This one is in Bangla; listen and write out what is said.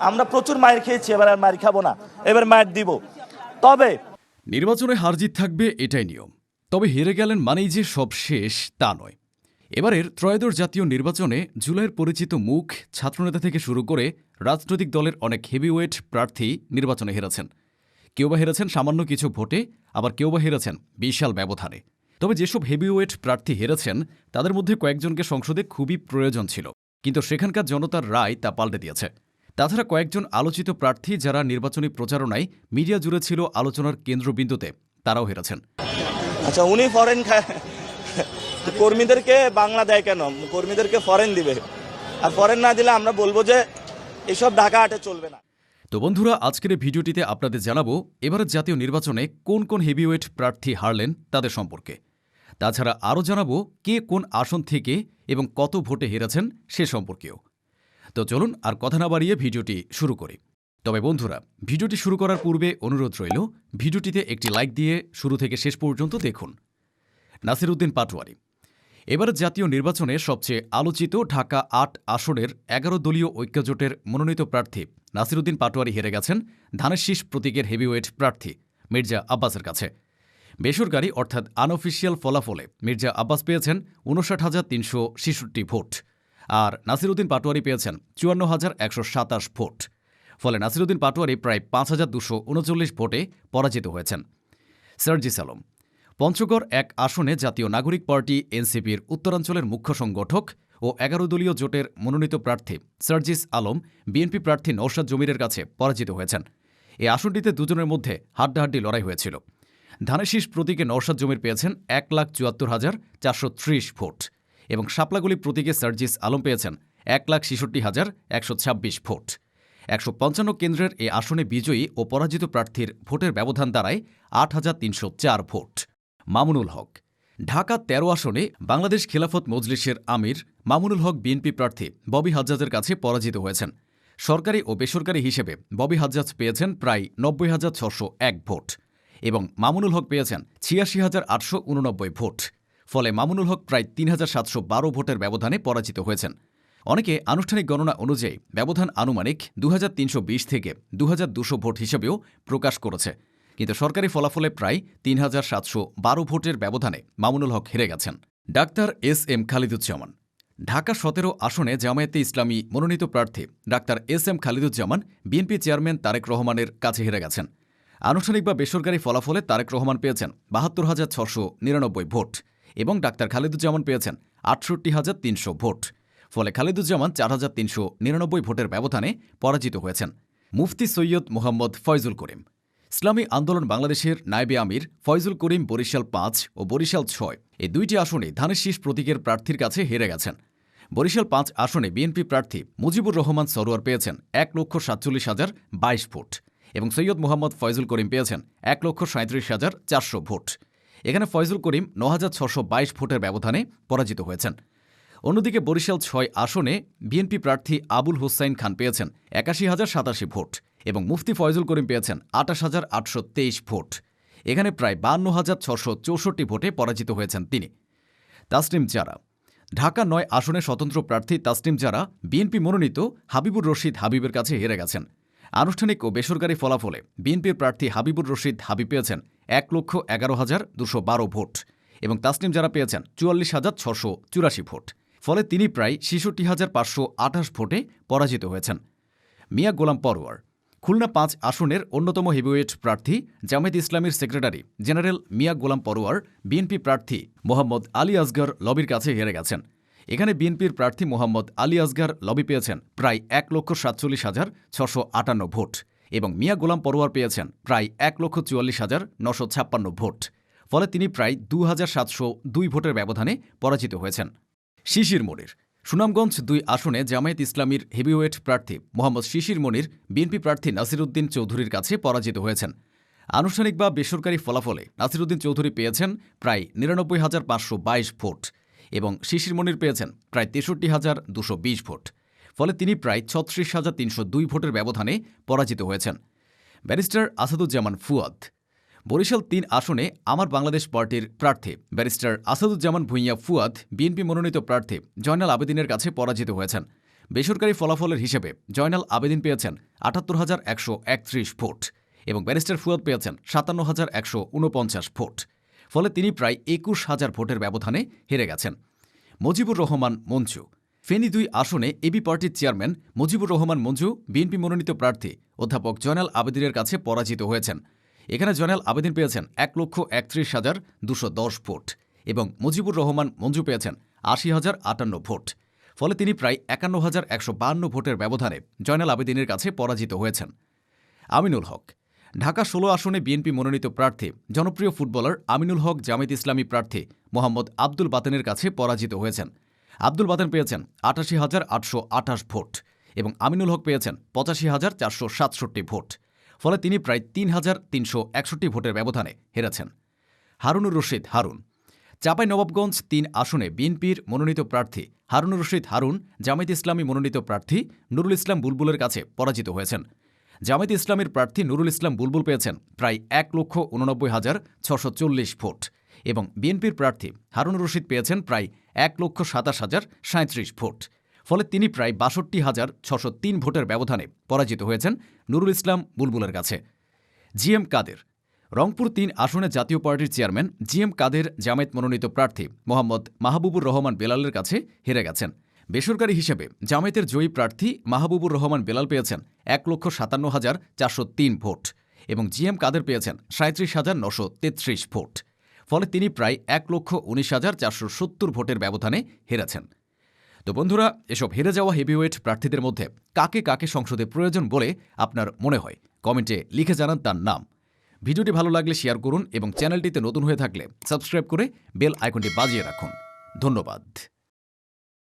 আমরা প্রচুর মায়ের খেয়েছি, এবার আর মায়ের খাব না, এবার মায়ের দিব। তবে নির্বাচনে হারজিত থাকবে এটাই নিয়ম। তবে হেরে গেলেন মানেই যে সব শেষ, তা নয়। এবারের ত্রয়োদশ জাতীয় নির্বাচনে জুলাইয়ের পরিচিত মুখ ছাত্রনেতা থেকে শুরু করে রাজনৈতিক দলের অনেক হেভিওয়েট প্রার্থী নির্বাচনে হেরেছেন। কেউ বা হেরেছেন সামান্য কিছু ভোটে, আবার কেউ বা হেরেছেন বিশাল ব্যবধানে। তবে যেসব হেভিওয়েট প্রার্থী হেরেছেন, তাদের মধ্যে কয়েকজনকে সংসদে খুবই প্রয়োজন ছিল। কিন্তু সেখানকার জনতার রায় তা পাল্টে দিয়েছে। তাছাড়া কয়েকজন আলোচিত প্রার্থী যারা নির্বাচনী প্রচারণায় মিডিয়া জুড়ে ছিল আলোচনার কেন্দ্রবিন্দুতে তারাও হেরেছেন। আচ্ছা উনি ফরেন কর্মীদেরকে বাংলা দেয় কেন? কর্মীদেরকে ফরেন দিবে। আর ফরেন না দিলে আমরা বলব যে এসব ঢাকা হাটে চলবে না। তো বন্ধুরা আজকের ভিডিওটিতে আপনাদের জানাব এবারের জাতীয় নির্বাচনে কোন কোন হেভিওয়েট প্রার্থী হারলেন তাদের সম্পর্কে। তাছাড়া আরও জানাব কে কোন আসন থেকে এবং কত ভোটে হেরেছেন সে সম্পর্কেও। তো চলুন আর কথা না বাড়িয়ে ভিডিওটি শুরু করি। তবে বন্ধুরা, ভিডিওটি শুরু করার পূর্বে অনুরোধ রইল, ভিডিওটিতে একটি লাইক দিয়ে শুরু থেকে শেষ পর্যন্ত দেখুন। নাসিরউদ্দিন পাটোয়ারি। এবার জাতীয় নির্বাচনে সবচেয়ে আলোচিত ঢাকা আট আসনের এগারো দলীয় ঐক্যজোটের মনোনীত প্রার্থী নাসিরুদ্দিন পাটোয়ারি হেরে গেছেন ধানের শীষ প্রতীকের হেভিওয়েট প্রার্থী মির্জা আব্বাসের কাছে। বেসরকারি অর্থাৎ আনঅফিসিয়াল ফলাফলে মির্জা আব্বাস পেয়েছেন উনষাট হাজার তিনশো ভোট। আর নাসিরুদ্দিন পাটোয়ারি পেয়েছেন চুয়ান্ন হাজার একশো সাতাশ ভোট। ফলে নাসিরুদ্দিন পাটোয়ারি প্রায় পাঁচ হাজার দুশো উনচল্লিশ ভোটে পরাজিত হয়েছেন। সার্জিস আলম পঞ্চগড় এক আসনে জাতীয় নাগরিক পার্টি এনসিপির উত্তরাঞ্চলের মুখ্য সংগঠক ও এগারো দলীয় জোটের মনোনীত প্রার্থী সার্জিস আলম বিএনপি প্রার্থী নৌশাদ জমিরের কাছে পরাজিত হয়েছেন। এই আসনটিতে দুজনের মধ্যে হাড্ডাহাড্ডি লড়াই হয়েছিল। ধানেশীষ প্রতীকে নৌশাদ জমির পেয়েছেন এক লাখ চুয়াত্তর হাজার চারশো ত্রিশ ভোট। এবং শাপলাগুলি প্রতীকে সার্জিস আলম পেয়েছেন এক লাখ ছেষট্টি হাজার একশো ছাব্বিশ ভোট। একশো পঞ্চান্ন কেন্দ্রের এ আসনে বিজয়ী ও পরাজিত প্রার্থীর ভোটের ব্যবধান দাঁড়ায় আট হাজার তিনশো চার ভোট। মামুনুল হক। ঢাকা ১৩ আসনে বাংলাদেশ খেলাফত মজলিসের আমির মামুনুল হক বিএনপি প্রার্থী ববি হাজ্জাজের কাছে পরাজিত হয়েছেন। সরকারি ও বেসরকারি হিসেবে ববি হাজ্জাজ পেয়েছেন প্রায় নব্বই হাজার ছশো এক ভোট এবং মামুনুল হক পেয়েছেন ছিয়াশি হাজার আটশো উননব্বই ভোট। ফলে মামুনুল হক প্রায় তিন হাজার সাতশো বারো ভোটের ব্যবধানে পরাজিত হয়েছেন। অনেকে আনুষ্ঠানিক গণনা অনুযায়ী ব্যবধান আনুমানিক দু হাজার তিনশো বিশ থেকে দু ভোট হিসেবেও প্রকাশ করেছে। কিন্তু সরকারি ফলাফলে প্রায় তিন হাজার সাতশো বারো ভোটের ব্যবধানে মামুনুল হক হেরে গেছেন। Doctor S M Khaliduzzaman. Dhaka সতেরো আসনে জামায়াতে ইসলামী মনোনীত প্রার্থী doctor S M Khaliduzzaman BNP chairman Tarique রহমানের কাছে হেরে গেছেন। আনুষ্ঠানিক বা বেসরকারি ফলাফলে তারেক রহমান পেয়েছেন বাহাত্তর হাজার ছশো নিরানব্বই ভোট। এবং ডাক্তার খালেদুজ্জামান পেয়েছেন আটষট্টি হাজার তিনশো ভোট। ফলে খালেদুজ্জামান চার হাজার তিনশো নিরানব্বই ভোটের ব্যবধানে পরাজিত হয়েছেন মুফতি সৈয়দ মোহাম্মদ ফয়জুল করিম। ইসলামী আন্দোলন বাংলাদেশের নায়েবে আমির ফয়জুল করিম বরিশাল পাঁচ ও বরিশাল ছয় এই দুইটি আসনে ধানের শীষ প্রতীকের প্রার্থীর কাছে হেরে গেছেন। বরিশাল পাঁচ আসনে বিএনপি প্রার্থী মুজিবুর রহমান সরোয়ার পেয়েছেন এক লক্ষ সাতচল্লিশ হাজার বাইশ ভোট এবং সৈয়দ মোহাম্মদ ফয়জুল করিম পেয়েছেন এক লক্ষ সাঁত্রিশ হাজার চারশো ভোট। এখানে ফয়জুল করিম ন ভোটের ব্যবধানে পরাজিত হয়েছেন। অন্যদিকে বরিশাল ছয় আসনে বিএনপি প্রার্থী আবুল হোসাইন খান পেয়েছেন একাশি হাজার সাতাশি ভোট এবং মুফতি ফয়জুল করিম পেয়েছেন আটাশ হাজার আটশো তেইশ ভোট। এখানে প্রায় বান্ন হাজার ছশো চৌষট্টি ভোটে পরাজিত হয়েছেন তিনি। তাসনিম জারা। ঢাকা নয় আসনে স্বতন্ত্র প্রার্থী তাসনিম জারা বিএনপি মনোনীত হাবিবুর রশিদ হাবিবের কাছে হেরে গেছেন। আনুষ্ঠানিক ও বেসরকারি ফলাফলে বিএনপির প্রার্থী হাবিবুর রশিদ হাবিব পেয়েছেন এক লক্ষ এগারো হাজার দুশো বারো ভোট এবং তাসনিম যারা পেয়েছেন চুয়াল্লিশ হাজার ছশো চুরাশি ভোট। ফলে তিনি প্রায় ছেষট্টি হাজার পাঁচশো আঠাশ ভোটে পরাজিত হয়েছেন। মিয়া গোলাম পরোয়ার খুলনা পাঁচ আসনের অন্যতম হেভিওয়েট প্রার্থী জামায়াত ইসলামীর secretary general Mia Golam Parwar BNP প্রার্থী মোহাম্মদ আলী আসগর লবির কাছে হেরে গেছেন। এখানে বিএনপির প্রার্থী মোহাম্মদ আলী আসগার লবি পেয়েছেন প্রায় এক লক্ষ সাতচল্লিশ হাজার ছশো আটান্ন ভোট এবং মিয়া গোলাম পরোয়ার পেয়েছেন প্রায় এক লক্ষ চুয়াল্লিশ হাজার নশো ছাপ্পান্ন ভোট। ফলে তিনি প্রায় দু হাজার সাতশো দুই ভোটের ব্যবধানে পরাজিত হয়েছেন। শিশির মনির, সুনামগঞ্জ দুই আসনে জামায়াত ইসলামীর হেভিওয়েট প্রার্থী মোহাম্মদ শিশির মনির বিএনপি প্রার্থী নাসিরুদ্দিন চৌধুরীর কাছে পরাজিত হয়েছেন। আনুষ্ঠানিক বা বেসরকারি ফলাফলে নাসিরুদ্দিন চৌধুরী পেয়েছেন প্রায় নিরানব্বই হাজার পাঁচশো বাইশ ভোট। এবং শিশির মনির পেয়েছেন প্রায় তেষট্টি হাজার দুশো বিশ ভোট। ফলে তিনি প্রায় ছত্রিশ হাজার তিনশো দুই ভোটের ব্যবধানে পরাজিত হয়েছেন। ব্যারিস্টার আসাদুজ্জামান ফুয়াদ। বরিশাল তিন আসনে আমার বাংলাদেশ পার্টির প্রার্থী ব্যারিস্টার আসাদুজ্জামান ভুঁইয়া ফুয়াদ বিএনপি মনোনীত প্রার্থী জয়নাল আবেদিনের কাছে পরাজিত হয়েছেন। বেসরকারি ফলাফলের হিসেবে জয়নাল আবেদিন পেয়েছেন আটাত্তর হাজার একশো একত্রিশ ভোট এবং ব্যারিস্টার ফুয়াদ পেয়েছেন সাতান্ন হাজার একশো উনপঞ্চাশ ভোট। ফলে তিনি প্রায় একুশ হাজার ভোটের ব্যবধানে হেরে গেছেন। মজিবুর রহমান মঞ্জু। ফেনী দুই আসনে এবি পার্টির চেয়ারম্যান মুজিবুর রহমান মঞ্জু বিএনপি মনোনীত প্রার্থী অধ্যাপক জয়নাল আবেদিনের কাছে পরাজিত হয়েছেন। এখানে জয়নাল আবেদিন পেয়েছেন এক লক্ষ একত্রিশ হাজার দুশো দশ ভোট এবং মুজিবুর রহমান মঞ্জু পেয়েছেন আশি হাজার আটান্ন ভোট। ফলে তিনি প্রায় একান্ন হাজার একশো বান্ন ভোটের ব্যবধানে জয়নাল আবেদিনের কাছে পরাজিত হয়েছেন। আমিনুল হক। ঢাকা ষোলো আসনে বিএনপি মনোনীত প্রার্থী, জনপ্রিয় ফুটবলার আমিনুল হক জামায়াত ইসলামী প্রার্থী মোহাম্মদ আব্দুল বাতেনের কাছে পরাজিত হয়েছেন। আব্দুল বাতেন পেয়েছেন আটাশি হাজার আটশো আঠাশ ভোট এবং আমিনুল হক পেয়েছেন পঁচাশি হাজার চারশো সাতষট্টি ভোট, ফলে তিনি প্রায় তিন হাজার তিনশো একষট্টি ভোটের ব্যবধানে হেরেছেন। হারুনুর রশিদ হারুন। চাপাই নবাবগঞ্জ তিন আসনে বিএনপির মনোনীত প্রার্থী হারুনুর রশিদ হারুন, জামায়াত ইসলামী মনোনীত প্রার্থী নুরুল ইসলাম বুলবুলের কাছে পরাজিত হয়েছেন। জামায়াত ইসলামের প্রার্থী নুরুল ইসলাম বুলবুল পেয়েছেন প্রায় এক লক্ষ উননব্বই হাজার ছশো চল্লিশ ভোট এবং বিএনপির প্রার্থী হারুনুর রশিদ পেয়েছেন প্রায় এক লক্ষ সাতাশ হাজার সাঁত্রিশ ভোট। ফলে তিনি প্রায় বাষট্টি হাজার ছশো তিন ভোটের ব্যবধানে পরাজিত হয়েছেন নুরুল ইসলাম বুলবুলের কাছে। জি এম কাদের, রংপুর তিন আসনে জাতীয় পার্টির chairman G M Quader Jamaat মনোনীত প্রার্থী মোহাম্মদ মাহবুবুর রহমান বেলালের কাছে হেরে গেছেন। বেসরকারি হিসেবে জামায়াতের জয়ী প্রার্থী মাহবুবুর রহমান বেলাল পেয়েছেন এক লক্ষ সাতান্ন হাজার চারশো তিন ভোট এবং জি এম কাদের পেয়েছেন সাঁত্রিশ হাজার নশো তেত্রিশ ভোট। ফলে তিনি প্রায় এক লক্ষ উনিশ হাজার চারশো সত্তর ভোটের ব্যবধানে হেরেছেন। তো বন্ধুরা, এসব হেরে যাওয়া হেভিওয়েট প্রার্থীদের মধ্যে কাকে কাকে সংসদে প্রয়োজন বলে আপনার মনে হয়? কমেন্টে লিখে জানান তার নাম। ভিডিওটি ভালো লাগলে শেয়ার করুন এবং চ্যানেলটিতে নতুন হয়ে থাকলে সাবস্ক্রাইব করে বেল আইকনটি বাজিয়ে রাখুন। ধন্যবাদ।